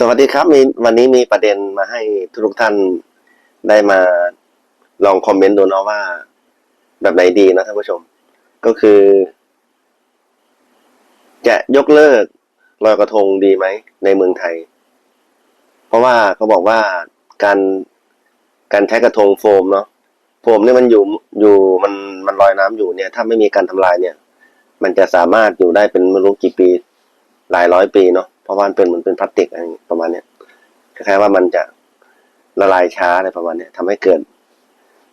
สวัสดีครับมีวันนี้มีประเด็นมาให้ทุกท่านได้มาลองคอมเมนต์ดูเนาะว่า แบบไหนดีนะท่านผู้ชม ก็คือ จะยกเลิกลอยกระทงดีไหมในเมืองไทย เพราะว่าเขาบอกว่าการการใช้กระทงโฟมเนาะโฟมเนี่ยมันอยู่อยู่มันมันลอยน้ำอยู่เนี่ย ถ้าไม่มีการทำลายเนี่ย มันจะสามารถอยู่ได้เป็นไม่รู้กี่ปี หลายร้อยปีเนาะ เพราะว่ามันเป็นเหมือนเป็นพลาสติกอะไรประมาณเนี้ยคล้ายๆว่ามันจะละลายช้าอะไรประมาณเนี้ยทำให้เกิด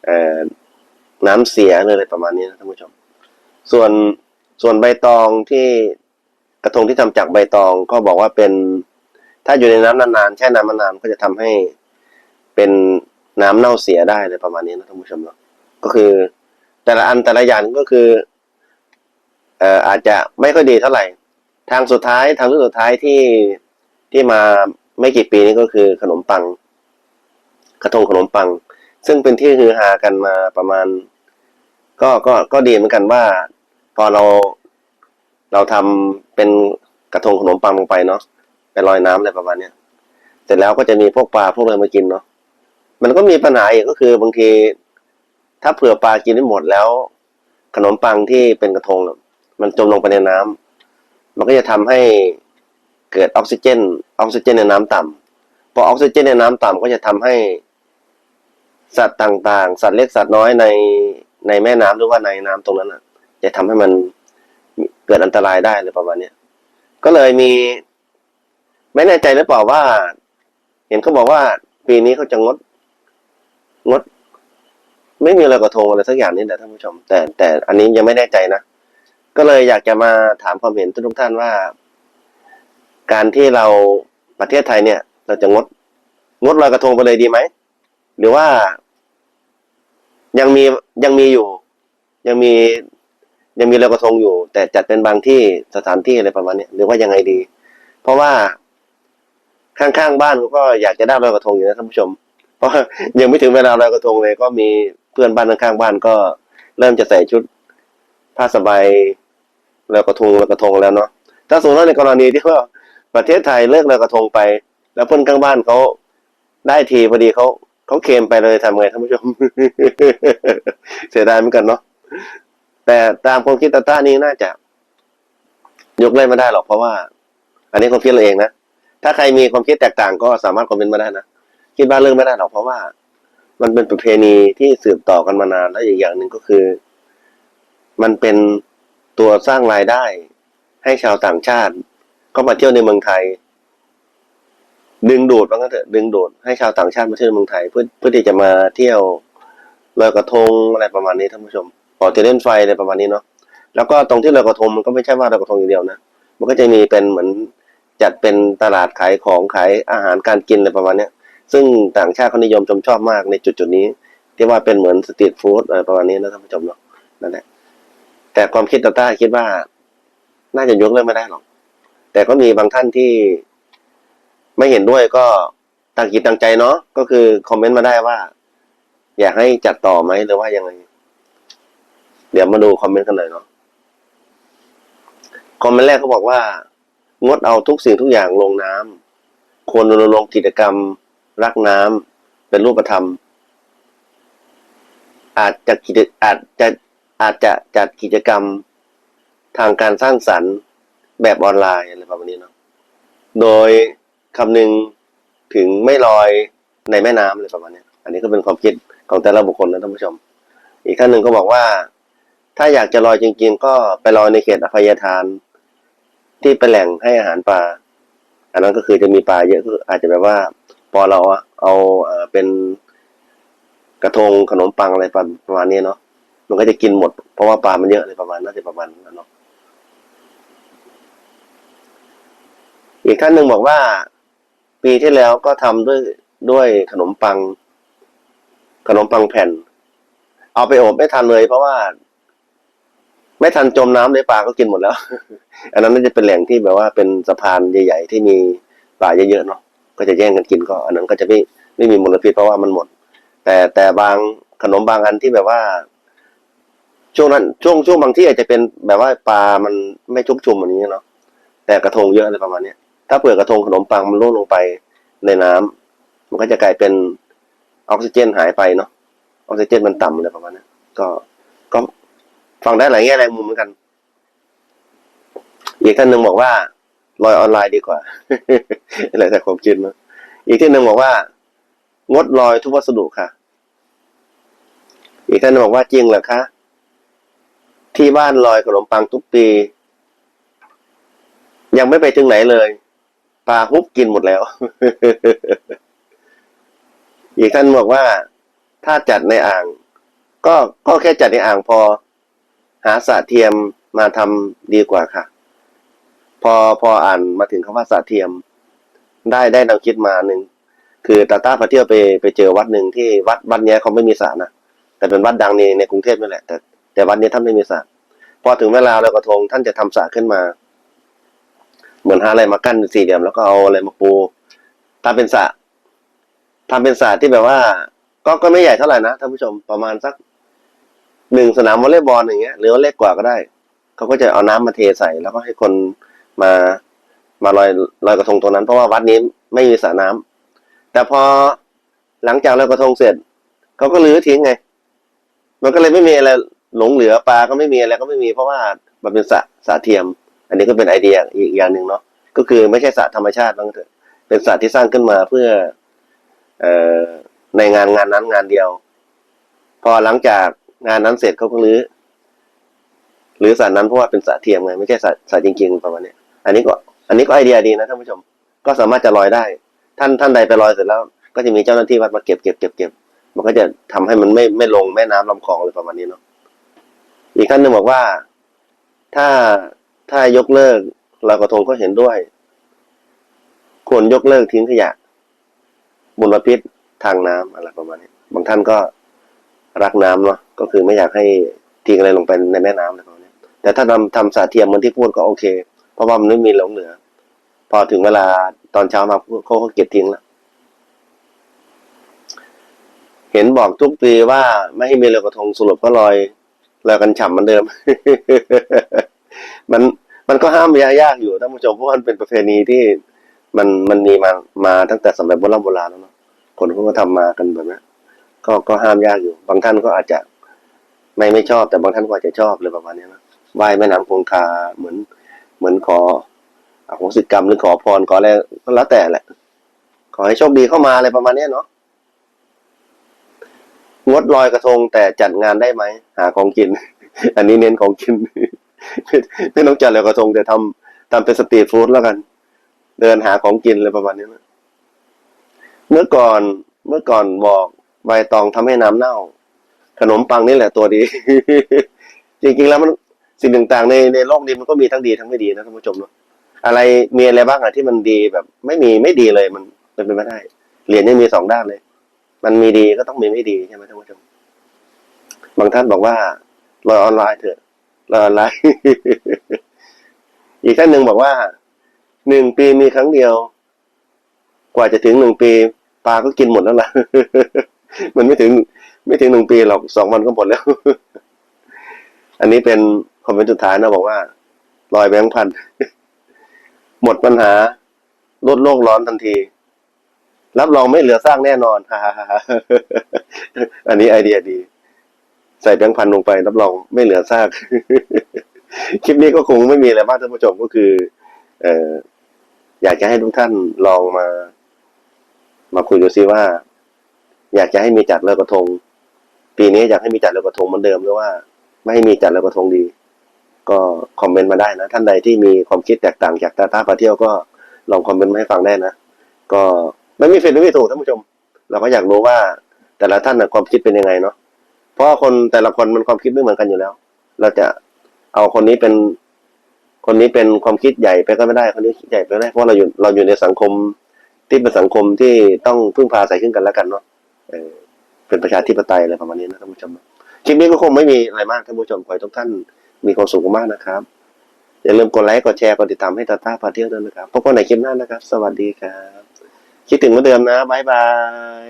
เอ่อน้ำเสียเลยอะไรประมาณนี้นะท่านผู้ชม ส่วนส่วนใบตองที่กระทงที่ทำจากใบตองก็บอกว่าเป็น ถ้าอยู่ในน้ำนานๆแช่น้ำนานๆก็จะทำให้เป็นน้ำเน่าเสียได้เลยประมาณนี้นะท่านผู้ชมเนาะก็คือ แต่ละอันแต่ละอย่างก็คือเอ่ออาจจะไม่ค่อยดีเท่าไหร่ ทางสุดท้ายทางเลือกสุดท้ายที่ที่มาไม่กี่ปีนี้ก็คือขนมปัง กระทงขนมปัง ซึ่งเป็นที่ฮือฮากันมาประมาณ ก็ก็ก็ดีเหมือนกันว่า พอเราเราทำเป็นกระทงขนมปังลงไปเนาะไปลอยน้ำอะไรประมาณเนี้ยเสร็จแล้วก็จะมีพวกปลาพวกอะไรมากินเนาะมันก็มีปัญหาอีกก็คือบางทีถ้าเผื่อปลากินไม่หมดแล้ว ขนมปังที่เป็นกระทงมันจมลงไปในน้ำ มันก็จะทำให้เกิดออกซิเจน ออกซิเจนในน้ำต่ำพอออกซิเจนในน้ำต่ำก็จะทำให้ สัตว์ต่างๆ สัตว์เล็กสัตว์น้อยในในแม่น้ำหรือว่าในน้ำตรงนั้นน่ะ จะทำให้มันเกิดอันตรายได้เลยประมาณเนี้ยก็เลยมี ไม่แน่ใจหรือเปล่าว่า เห็นเขาบอกว่า ปีนี้เขาจะงด งด ไม่มีลอยกระทงอะไรสักอย่างนี่แหละท่านผู้ชม แต่แต่อันนี้ยังไม่แน่ใจนะ ก็เลยอยากจะมาถามความเห็นทุกท่านว่า การที่เราประเทศไทยเนี่ย เราจะงด งดลอยกระทงไปเลยดีไหม หรือว่า ยังมียังมีอยู่ ยังมี ยังมีลอยกระทงอยู่ แต่จัดเป็นบางที่สถานที่อะไรประมาณนี้หรือว่ายังไงดี เพราะว่าข้างๆบ้านเขาก็อยากจะได้ลอยกระทงอยู่นะท่านผู้ชม เพราะยังไม่ถึงเวลาลอยกระทงเลย ก็มีเพื่อนบ้านข้างๆบ้านก็เริ่มจะใส่ชุดผ้าสบาย แล้วกระทงแล้วกระทงแล้วเนาะถ้าสมมติว่าในกรณีที่ว่าประเทศไทยเลิกแล้วกระทงไป แล้วเพื่อนข้างบ้านเขาได้ทีพอดีเขาเขาเคลมไปเลยทำไงท่านผู้ชม เสียดายเหมือนกันเนาะแต่ตามความคิดตาต้านี้น่าจะ ยกเลิกไม่ได้หรอกเพราะว่า อันนี้ความคิดเราเองนะถ้าใครมีความคิดแตกต่างก็สามารถคอมเมนต์มาได้นะคิดว่าเรื่องไม่ได้หรอกเพราะว่า มันเป็นประเพณีที่สืบต่อกันมานานและอีกอย่างหนึ่งก็คือ มันเป็น ตัวสร้างรายได้ ให้ชาวต่างชาติเข้ามาเที่ยวในเมืองไทย ดึงดูดว่างั้นเถอะดึงดูดให้ชาวต่างชาติมาเที่ยวเมืองไทย เพื่อเพื่อที่จะมาเที่ยวลอยกระทงอะไรประมาณนี้ท่านผู้ชมปอเทเล่นไฟอะไรประมาณนี้เนาะแล้วก็ตรงที่ลอยกระทงมันก็ไม่ใช่ว่าลอยกระทงอย่างเดียวนะมันก็จะมีเป็นเหมือนจัดเป็นตลาดขายของขายอาหารการกินอะไรประมาณเนี้ยซึ่งต่างชาติเขานิยมชมชอบมากในจุดจุดนี้ ที่ว่าเป็นเหมือนสตรีทฟู้ดอะไรประมาณนี้นะท่านผู้ชมเนาะนั่นแหละ แต่ความคิดตาต้าคิดว่า น่าจะยกเลิกไม่ได้หรอก แต่ก็มีบางท่านที่ไม่เห็นด้วยก็ต่างจิตต่างใจเนาะก็คือคอมเมนต์มาได้ว่า อยากให้จัดต่อไหมหรือว่ายังไง เดี๋ยวมาดูคอมเมนต์กันหน่อยเนาะคอมเมนต์แรกเขาบอกว่า งดเอาทุกสิ่งทุกอย่างลงน้ำควรรณรงค์กิจกรรม รักน้ำเป็นรูปธรรม อาจจะกิจอาจจะ อาจจะจัดกิจกรรมทางการสร้างสรรค์แบบออนไลน์อะไรประมาณนี้เนาะ โดยคำนึงถึงไม่ลอยในแม่น้ำอะไรประมาณนี้อันนี้ก็เป็นความคิดของแต่ละบุคคลนะท่านผู้ชม อีกท่านหนึ่งก็บอกว่า ถ้าอยากจะลอยจริง ๆ ก็ไปลอยในเขตอภัยทาน ที่เป็นแหล่งให้อาหารปลา อันนั้นก็คือจะมีปลาเยอะก็อาจจะแบบว่าพอเราเอาเป็นกระทงขนมปังอะไรประมาณนี้เนาะ มันก็จะกินหมด เพราะว่าปลามันเยอะเลยประมาณน่าจะประมาณนั้นเนาะอีกท่านหนึ่งบอกว่า ปีที่แล้วก็ทำด้วยด้วยขนมปัง ขนมปังแผ่น เอาไปอบไม่ทันเลย เพราะว่า ไม่ทันจมน้ำเลยปลาก็กินหมดแล้ว อันนั้นน่าจะเป็นแหล่งที่แบบว่าเป็นสะพานใหญ่ๆที่มีปลาเยอะๆเนาะก็จะแย่งกันกินก็ อันนั้นก็จะไม่ไม่มีมลพิษเพราะว่ามันหมด แต่แต่บางขนมบางอันที่แบบว่า ช่วงนั้นช่วงช่วงบางที่อาจจะเป็นแบบว่าปลามันไม่ชุกชุมอย่างนี้เนาะแต่กระทงเยอะอะไรประมาณเนี้ยถ้าเปลือกกระทงขนมปังมันล่วงลงไปในน้ำมันก็จะกลายเป็นออกซิเจนหายไปเนาะออกซิเจนมันต่ำอะไรประมาณนั้ก็ก็ฟังได้หลายแง่หลายมุมเหมือนกัน อีกท่านหนึ่งบอกว่าลอยออนไลน์ดีกว่าอะไรแต่ความคิดเนะอีกท่านหนึ่งบอกว่า งดลอยทุกวัสดุค่ะ อีกท่านหนึ่งบอกว่าจริงเหรอคะ ที่บ้านลอยขนมปังทุกปี ยังไม่ไปถึงไหนเลยปลาฮุบกินหมดแล้ว อีกท่านบอกว่า ถ้าจัดในอ่าง ก็ก็แค่จัดในอ่างพอ หาสะเทียมมาทำดีกว่าค่ะ พอพออ่านมาถึงคำว่าสะเทียม ได้ได้แนวคิดมาหนึ่งคือตาต้าพาเที่ยวไปไปเจอวัดหนึ่งที่วัดวัดเนี้ยเขาไม่มีสระนะแต่เป็นวัดดังในในกรุงเทพนี่แหละแต่ แต่วัดนี้ท่านไม่มีสระพอถึงเวลาลอยกระทงท่านจะทำสระขึ้นมา เหมือนหาอะไรมากั้นสี่เหลี่ยมแล้วก็เอาอะไรมาปูทำเป็นสระทำเป็นสระที่แบบว่า ก็ก็ไม่ใหญ่เท่าไหร่นะท่านผู้ชมประมาณสักหนึ่งสนามวอลเลย์บอลอย่างเงี้ยหรือว่าเล็กกว่าก็ได้เขาก็จะเอาน้ำมาเทใส่ แล้วก็ให้คนมามาลอยลอยกระทงตรงนั้น เพราะว่าวัดนี้ไม่มีสระน้ำแต่พอหลังจากลอยกระทงเสร็จเขาก็ลื้อทิ้งไง มันก็เลยไม่มีอะไร หลงเหลือปลาก็ไม่มีอะไรก็ไม่มีเพราะว่ามันเป็นสระสระเทียม อันนี้ก็เป็นไอเดียอีกอย่างหนึ่งเนาะก็คือไม่ใช่สระธรรมชาติบ้างเถอะเป็นสระที่สร้างขึ้นมาเพื่อเอ่อในงานงานนั้นงานเดียว พอหลังจากงานนั้นเสร็จเขาก็รื้อหรือสระนั้นเพราะว่าเป็นสระเทียมไงไม่ใช่สระสระจริงๆประมาณนี้อันนี้ก็อันนี้ก็ไอเดียดีนะท่านผู้ชม ก็สามารถจะลอยได้ ท่านท่านใดไปลอยเสร็จแล้ว ก็จะมีเจ้าหน้าที่วัดมาเก็บเก็บเก็บเก็บมันก็จะทำให้มันไม่ไม่ลงแม่น้ำลำคลองอะไรประมาณนี้เนาะ อีกท่านหนึ่งบอกว่า ถ้าถ้ายกเลิกลอยกระทงก็เห็นด้วย ควรยกเลิกทิ้งขยะมลพิษทางน้ำอะไรประมาณนี้บางท่านก็รักน้ำเนาะก็คือไม่อยากให้ทิ้งอะไรลงไปในแม่น้ำอะไรประมาณนี้แต่ถ้าทำทำสาเทียมเหมือนที่พูดก็โอเค เพราะว่ามันไม่มีหลงเหลือ พอถึงเวลาตอนเช้ามาเขาก็เก็บทิ้งแล้วเห็นบอกทุกปีว่าไม่ให้มีลอยกระทงสรุปก็ลอย ลอยกันฉ่ำเหมือนเดิม มันมันก็ห้ามยายากอยู่ท่านผู้ชมเพราะมันเป็นประเพณีที่มันมันมีมามาตั้งแต่สมัยโบราณโบราณแล้วเนาะคนเขาก็ทำมากันแบบนี้ก็ก็ห้ามยากอยู่ บางท่านก็อาจจะไม่ไม่ชอบ แต่บางท่านก็อาจจะชอบเลยประมาณนี้นะไหว้แม่น้ำคงคาเหมือนเหมือนขออโหสิกรรมหรือขอพรขออะไรก็แล้วแต่แหละ ขอให้โชคดีเข้ามาอะไรประมาณนี้เนาะ งดลอยกระทงแต่จัดงานได้ไหมหาของกิน อันนี้เน้นของกินไม่ต้องจัดลอยกระทงแต่ทำทำเป็นสตรีทฟู้ดแล้วกัน เดินหาของกินอะไรประมาณนี้นะเมื่อก่อนเมื่อก่อนบอกใบตองทำให้น้ำเน่า ขนมปังนี่แหละตัวดี จริงๆแล้วมันสิ่งต่างๆ ในในโลกนี้มันก็มีทั้งดีทั้งไม่ดีนะท่านผู้ชมเนาะอะไรมีอะไรบ้างอะที่มันดีแบบ ไม่มีไม่ดีเลยมันเป็นไปไม่ได้เหรียญยังมีสองด้านเลย มันมีดีก็ต้องมีไม่ดีใช่ไหมท่านผู้ชมบางท่านบอกว่าลอยออนไลน์เถอะลอยออนไลน์ อีกท่านหนึ่งบอกว่าหนึ่งปีมีครั้งเดียว กว่าจะถึงหนึ่งปีปลาก็กินหมดแล้วล่ะ มันไม่ถึง ไม่ถึงหนึ่งปีหรอกสองวันก็หมดแล้ว อันนี้เป็นคอมเมนต์สุดท้ายนะบอกว่าลอยแบงค์พันหมดปัญหาลดโลกร้อนทันที รับรองไม่เหลือสร้างแน่นอนอันนี้ไอเดียดี ใส่แบงค์พันลงไปรับรองไม่เหลือซาก คลิปนี้ก็คงไม่มีอะไรมากท่านผู้ชมก็คือ เอออยากจะให้ทุกท่านลองมา มาคุยดูซิว่า อยากจะให้มีจัดลอยกระทง ปีนี้อยากให้มีจัดลอยกระทงเหมือนเดิมหรือว่า ไม่ให้มีจัดลอยกระทงดี ก็คอมเมนต์มาได้นะ ท่านใดที่มีความคิดแตกต่างจากตาตาพาเที่ยวก็ลองคอมเมนต์มาให้ฟังได้นะก็ ไม่มีผิดไม่มีถูกท่านผู้ชม เราก็อยากรู้ว่า แต่ละท่านนะความคิดเป็นยังไงเนาะเพราะคนแต่ละคนมันความคิดไม่เหมือนกันอยู่แล้ว เราจะเอาคนนี้เป็น คนนี้เป็นความคิดใหญ่ไปก็ไม่ได้ คนนี้คิดใหญ่ไปก็ไม่ได้เพราะเราอยู่เราอยู่ในสังคมที่เป็นสังคมที่ต้องพึ่งพาอาศัยขึ้นกันแล้วกันเนาะเออเป็นประชาธิปไตยอะไรประมาณนี้นะท่านผู้ชมคลิปนี้ก็คงไม่มีอะไรมากท่านผู้ชมขอให้ทุกท่านมีความสุขมากนะครับอย่าลืมกดไลค์กดแชร์กดติดตามให้ตาตาพาเที่ยวด้วยนะครับพบกันในคลิปหน้านะครับ สวัสดีครับ คิดถึงเหมือนเดิมนะบายบาย